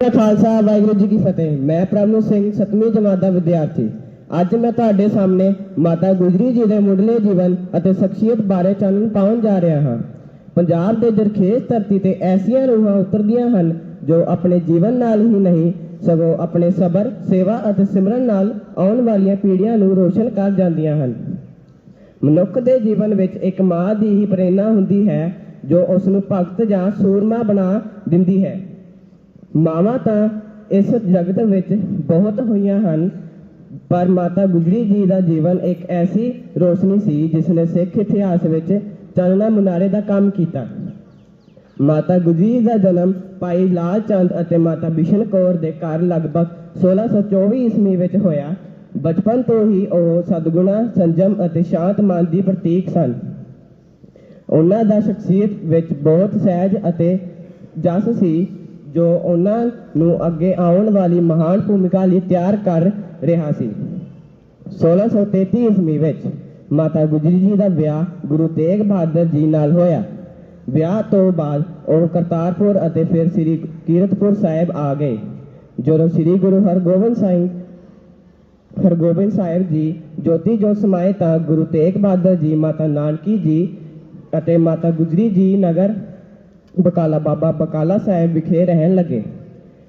ਖਾਲਸਾ, ਵਾਹਿਗੁਰੂ ਜੀ ਕੀ ਫਤਿਹ। ਮੈਂ ਪ੍ਰਭਨੂ ਸਿੰਘ ਸਤਵੀਂ ਜਮਾਤ ਦਾ ਵਿਦਿਆਰਥੀ। ਅੱਜ ਮੈਂ ਤੁਹਾਡੇ ਸਾਹਮਣੇ ਮਾਤਾ ਗੁਜਰੀ ਜੀ ਦੇ ਮੁੱਢਲੇ ਜੀਵਨ ਅਤੇ ਸ਼ਖਸੀਅਤ ਬਾਰੇ ਚਾਨਣ ਪਾਉਣ ਜਾ ਰਿਹਾ ਹਾਂ। ਪੰਜਾਬ ਦੇ ਜਰਖੇਜ਼ ਧਰਤੀ ਤੇ ਐਸੀਆਂ ਰੂਹਾਂ ਉਤਰਦੀਆਂ ਹਨ ਜੋ ਆਪਣੇ ਜੀਵਨ ਨਾਲ ਹੀ ਨਹੀਂ, ਸਗੋਂ ਆਪਣੇ ਸਬਰ, ਸੇਵਾ ਅਤੇ ਸਿਮਰਨ ਨਾਲ ਆਉਣ ਵਾਲੀਆਂ ਪੀੜ੍ਹੀਆਂ ਨੂੰ ਰੋਸ਼ਨ ਕਰ ਜਾਂਦੀਆਂ ਹਨ। ਮਨੁੱਖ ਦੇ ਜੀਵਨ ਵਿੱਚ ਇੱਕ ਮਾਂ ਦੀ ਹੀ ਪ੍ਰੇਰਣਾ ਹੁੰਦੀ ਹੈ, ਜੋ ਉਸ ਨੂੰ ਭਗਤ ਜਾਂ ਸੂਰਮਾ ਬਣਾ ਦਿੰਦੀ ਹੈ। ਮਾਵਾਂ ਤਾਂ ਇਸ ਜਗਤ ਵਿੱਚ ਬਹੁਤ ਹੋਈਆਂ ਹਨ, ਪਰ ਮਾਤਾ ਗੁਜਰੀ ਜੀ ਦਾ ਜੀਵਨ ਇੱਕ ਐਸੀ ਰੋਸ਼ਨੀ ਸੀ ਜਿਸ ਨੇ ਸਿੱਖ ਇਤਿਹਾਸ ਵਿੱਚ ਚਾਨਣਾ ਮੁਨਾਰੇ ਦਾ ਕੰਮ ਕੀਤਾ। ਮਾਤਾ ਗੁਜਰੀ ਦਾ ਜਨਮ ਭਾਈ ਲਾਲ ਚੰਦ ਅਤੇ ਮਾਤਾ ਬਿਸ਼ਨ ਕੌਰ ਦੇ ਘਰ ਲਗਭਗ 1624 ਈਸਵੀ ਵਿੱਚ ਹੋਇਆ। ਬਚਪਨ ਤੋਂ ਹੀ ਉਹ ਸਦਗੁਣਾ, ਸੰਜਮ ਅਤੇ ਸ਼ਾਂਤ ਮਨ ਦੀ ਪ੍ਰਤੀਕ ਸਨ। ਉਹਨਾਂ ਦਾ ਸ਼ਖਸੀਅਤ ਵਿੱਚ ਬਹੁਤ ਸਹਿਜ ਅਤੇ ਜਸ ਸੀ। ਜੋ ਉਹਨਾਂ ਨੂੰ ਅੱਗੇ ਆਉਣ ਵਾਲੀ ਮਹਾਨ ਭੂਮਿਕਾ ਲਈ ਤਿਆਰ ਕਰ ਰਿਹਾ ਸੀ। 1633 ਈਸਵੀ ਵਿੱਚ ਮਾਤਾ ਗੁਜਰੀ ਜੀ ਦਾ ਵਿਆਹ ਗੁਰੂ ਤੇਗ ਬਹਾਦਰ ਜੀ ਨਾਲ ਹੋਇਆ। ਵਿਆਹ ਤੋਂ ਬਾਅਦ ਉਹ ਕਰਤਾਰਪੁਰ ਅਤੇ ਫਿਰ ਸ੍ਰੀ ਕੀਰਤਪੁਰ ਸਾਹਿਬ ਆ ਗਏ, ਜਦੋਂ ਸ੍ਰੀ ਗੁਰੂ ਹਰਗੋਬਿੰਦ ਸਾਹਿਬ ਹਰਗੋਬਿੰਦ ਸਾਹਿਬ ਜੀ ਜੋਤੀ ਜੋ ਸਮਾਏ ਤਾਂ ਗੁਰੂ ਤੇਗ ਬਹਾਦਰ ਜੀ, ਮਾਤਾ ਨਾਨਕੀ ਜੀ ਅਤੇ ਮਾਤਾ ਗੁਜਰੀ ਜੀ ਨਗਰ ਬਕਾਲਾ, ਬਾਬਾ ਬਕਾਲਾ ਸਾਹਿਬ ਵਿਖੇ ਰਹਿਣ ਲੱਗੇ।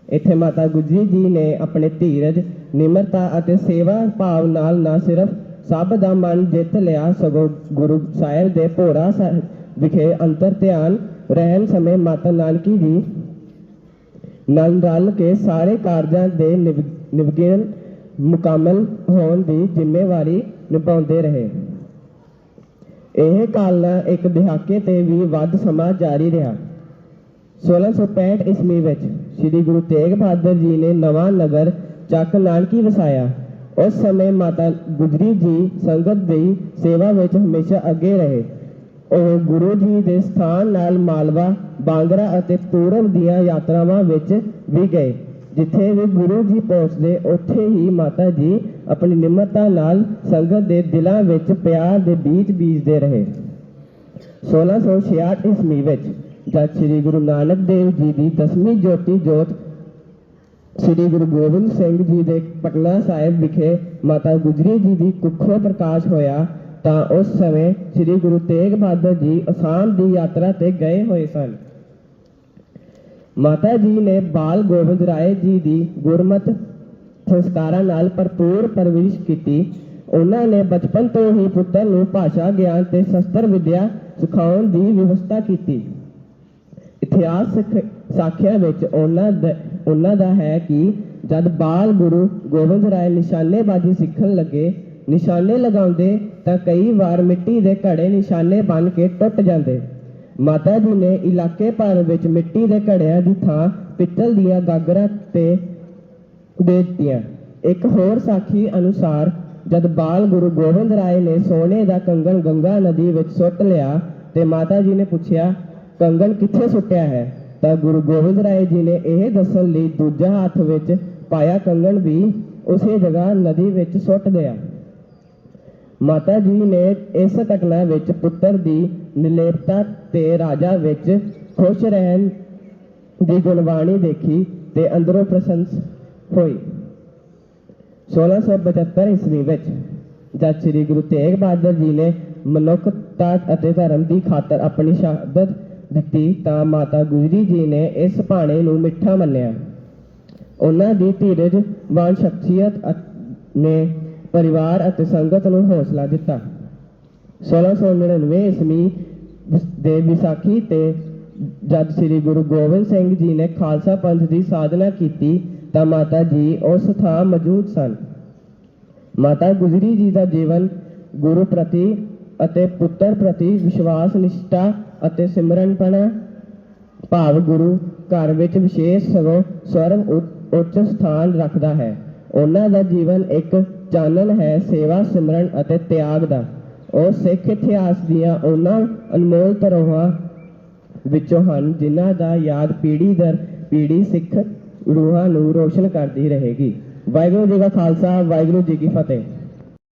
ਇੱਥੇ ਮਾਤਾ ਗੁਜਰੀ ਜੀ ਨੇ ਆਪਣੇ ਧੀਰਜ, ਨਿਮਰਤਾ ਅਤੇ ਸੇਵਾ ਭਾਵ ਨਾਲ ਨਾ ਸਿਰਫ ਸਭ ਦਾ ਮਨ ਜਿੱਤ ਲਿਆ, ਸਗੋਂ ਗੁਰੂ ਸਾਹਿਬ ਦੇ ਭੋਰਾ ਸਾਹਿਬ ਵਿਖੇ ਅੰਤਰ ਧਿਆਨ ਰਹਿਣ ਸਮੇਂ ਮਾਤਾ ਨਾਨਕੀ ਜੀ ਨਾਲ ਰਲ ਕੇ ਸਾਰੇ ਕਾਰਜਾਂ ਦੇ ਨਿਵ- ਨਿਵਗਿਣ ਮੁਕੰਮਲ ਹੋਣ ਦੀ ਜ਼ਿੰਮੇਵਾਰੀ ਨਿਭਾਉਂਦੇ ਰਹੇ। ਇਹ ਕਾਲਨਾ ਇੱਕ ਦਹਾਕੇ ਤੇ ਵੀ ਵੱਧ ਸਮਾਂ ਜਾਰੀ ਰਿਹਾ। 1665 ਈਸਵੀ ਵਿੱਚ ਸ੍ਰੀ ਗੁਰੂ ਤੇਗ ਬਹਾਦਰ ਜੀ ਨੇ ਨਵਾਂ ਨਗਰ ਚੱਕ ਨਾਨਕੀ ਵਸਾਇਆ। ਉਸ ਸਮੇਂ ਮਾਤਾ ਗੁਜਰੀ ਜੀ ਸੰਗਤ ਦੀ ਸੇਵਾ ਵਿੱਚ ਹਮੇਸ਼ਾ ਅੱਗੇ ਰਹੇ। ਉਹ ਗੁਰੂ ਜੀ ਦੇ ਸਥਾਨ ਨਾਲ ਮਾਲਵਾ, ਬਾਂਗਰਾ ਅਤੇ ਪੂਰਬ ਦੀਆਂ ਯਾਤਰਾਵਾਂ ਵਿੱਚ ਵੀ ਗਏ, ਜਿੱਥੇ ਵੀ ਗੁਰੂ ਜੀ ਪਹੁੰਚਦੇ, ਉੱਥੇ ਹੀ ਮਾਤਾ ਜੀ ਆਪਣੀ ਨਿਮਰਤਾ ਨਾਲ ਸੰਗਤ ਦੇ ਦਿਲਾਂ ਵਿੱਚ ਪਿਆਰ ਦੇ ਬੀਜ ਬੀਜਦੇ ਰਹੇ। 1666 ਈਸਵੀ ਵਿੱਚ ਜਦ ਸ੍ਰੀ ਗੁਰੂ ਨਾਨਕ ਦੇਵ ਜੀ ਦੀ ਦਸਵੀਂ ਜੋਤੀ ਜੋਤ ਸ੍ਰੀ ਗੁਰੂ ਗੋਬਿੰਦ ਸਿੰਘ ਜੀ ਦੇ ਪਟਨਾ ਸਾਹਿਬ ਵਿਖੇ ਮਾਤਾ ਗੁਜਰੀ ਜੀ ਦੀ ਕੁੱਖੋਂ ਪ੍ਰਕਾਸ਼ ਹੋਇਆ, ਤਾਂ ਉਸ ਸਮੇਂ ਸ੍ਰੀ ਗੁਰੂ ਤੇਗ ਬਹਾਦਰ ਜੀ ਅਸਾਮ ਦੀ ਯਾਤਰਾ ਤੇ ਗਏ ਹੋਏ ਸਨ। ਮਾਤਾ ਜੀ ਨੇ ਬਾਲ ਗੋਬਿੰਦ ਰਾਏ ਜੀ ਦੀ ਗੁਰਮਤ ਸੰਸਕਾਰਾਂ ਨਾਲ ਭਰਪੂਰ ਪਰਵਰਿਸ਼ ਕੀਤੀ। ਉਹਨਾਂ ਨੇ ਬਚਪਨ ਤੋਂ ਹੀ ਪੁੱਤਰ ਨੂੰ ਭਾਸ਼ਾ ਗਿਆਨ ਤੇ ਸ਼ਸਤਰ ਵਿਦਿਆ ਸਿਖਾਉਣ ਦੀ ਵਿਵਸਥਾ ਕੀਤੀ। ਇਤਿਹਾਸ ਸਿੱਖ- ਸਾਖੀਆਂ ਵਿੱਚ ਉਹਨਾਂ ਦਾ ਉਹਨਾਂ ਦਾ ਹੈ ਕਿ ਜਦ ਬਾਲ ਗੁਰੂ ਗੋਬਿੰਦ ਰਾਏ ਨਿਸ਼ਾਨੇਬਾਜ਼ੀ ਸਿੱਖਣ ਲੱਗੇ, ਨਿਸ਼ਾਨੇ ਲਗਾਉਂਦੇ ਤਾਂ ਕਈ ਵਾਰ ਮਿੱਟੀ ਦੇ ਘੜੇ ਨਿਸ਼ਾਨੇ ਬਣ ਕੇ ਟੁੱਟ ਜਾਂਦੇ। ਮਾਤਾ ਜੀ ਨੇ ਇਲਾਕੇ ਭਰ ਵਿੱਚ ਮਿੱਟੀ ਦੇ ਘੜਿਆਂ ਦੀ ਥਾਂ ਪਿੱਤਲ ਦੀਆਂ ਗਾਗਰਾਂ ਤੇ ਦੇ ਦਿੱਤੀਆਂ। ਇੱਕ ਹੋਰ ਸਾਖੀ ਅਨੁਸਾਰ, ਜਦ ਬਾਲ ਗੁਰੂ ਗੋਬਿੰਦ ਰਾਏ ਨੇ ਸੋਨੇ ਦਾ ਕੰਗਣ ਗੰਗਾ ਨਦੀ ਵਿੱਚ ਸੁੱਟ ਲਿਆ ਤੇ ਮਾਤਾ ਜੀ ਨੇ ਪੁੱਛਿਆ ਕੰਗਣ ਕਿੱਥੇ ਸੁੱਟਿਆ ਹੈ? ਤਾਂ ਗੁਰੂ ਗੋਬਿੰਦ ਰਾਏ ਜੀ ਨੇ ਇਹ ਦੱਸਣ ਲਈ ਦੂਜਾ ਹੱਥ ਵਿੱਚ ਪਾਇਆ ਕੰਗਣ ਵੀ ਉਸੇ ਜਗ੍ਹਾ ਨਦੀ ਵਿੱਚ ਸੁੱਟ ਗਿਆ। ਮਾਤਾ ਜੀ ਨੇ ਇਸ ਘਟਨਾ ਵਿੱਚ ਪੁੱਤਰ ਦੀ ਨਿਰਲੇਪਤਾ ਤੇ ਰਾਜਾ ਵਿੱਚ ਖੁਸ਼ ਰਹਿਣ ਦੀ ਗੁਣਵਾਣੀ ਦੇਖੀ ਤੇ ਅੰਦਰੋਂ ਪ੍ਰਸੰਸ ਹੋਈ। 1675 ਈਸਵੀ ਵਿੱਚ ਜਦ ਸ੍ਰੀ ਗੁਰੂ ਤੇਗ ਬਹਾਦਰ ਜੀ ਨੇ ਮਨੁੱਖਤਾ ਅਤੇ ਧਰਮ ਦੀ ਖਾਤਰ ਆਪਣੀ ਸ਼ਹਾਦਤ ਦਿੱਤੀ ਤਾਂ ਮਾਤਾ ਗੁਜਰੀ ਜੀ ਨੇ ਇਸ ਭਾਣੇ ਨੂੰ ਮਿੱਠਾ ਮੰਨਿਆ। ਉਹਨਾਂ ਦੀ ਧੀਰਜ ਵਾਨ ਸ਼ਖਸੀਅਤ ਅ- ਨੇ ਪਰਿਵਾਰ ਅਤੇ ਸੰਗਤ ਨੂੰ ਹੌਸਲਾ ਦਿੱਤਾ। 1699 ਈਸਵੀ ਦੇ ਵਿਸਾਖੀ ਤੇ ਜਦ ਸ੍ਰੀ ਗੁਰੂ ਗੋਬਿੰਦ ਸਿੰਘ ਜੀ ਨੇ ਖਾਲਸਾ ਪੰਥ ਦੀ ਸਾਧਨਾ ਕੀਤੀ ਤਾਂ ਮਾਤਾ ਜੀ ਉਸ ਥਾਂ ਮੌਜੂਦ ਸਨ। ਮਾਤਾ ਗੁਜਰੀ ਜੀ ਦਾ ਜੀਵਨ ਗੁਰੂ ਪ੍ਰਤੀ ਅਤੇ ਪੁੱਤਰ ਪ੍ਰਤੀ ਵਿਸ਼ਵਾਸ, ਨਿਸ਼ਠਾ ਅਤੇ ਸਿਮਰਨਪਣਾ। ਭਾਵ ਗੁਰੂ ਘਰ ਵਿੱਚ ਵਿਸ਼ੇਸ਼ ਸਗੋਂ ਸਰਵ ਉੱਚ- ਉੱਚ ਸਥਾਨ ਰੱਖਦਾ ਹੈ। ਉਹਨਾਂ ਦਾ ਜੀਵਨ ਇੱਕ ਚਾਨਣ ਹੈ ਸੇਵਾ, ਸਿਮਰਨ ਅਤੇ ਤਿਆਗ ਦਾ। ਉਹ ਸਿੱਖ ਇਤਿਹਾਸ ਦੀਆਂ ਉਹਨਾਂ ਅਨਮੋਲ ਧਰੋਹਾਂ ਵਿੱਚੋਂ ਹਨ, ਜਿਨ੍ਹਾਂ ਦਾ ਯਾਦ ਪੀੜ੍ਹੀ ਦਰ ਪੀੜ੍ਹੀ ਸਿੱਖ ਰੂਹਾਂ ਨੂੰ ਰੋਸ਼ਨ ਕਰਦੀ ਰਹੇਗੀ। ਵਾਹਿਗੁਰੂ ਜੀ ਕਾ ਖਾਲਸਾ, ਵਾਹਿਗੁਰੂ ਜੀ ਕੀ ਫਤਿਹ।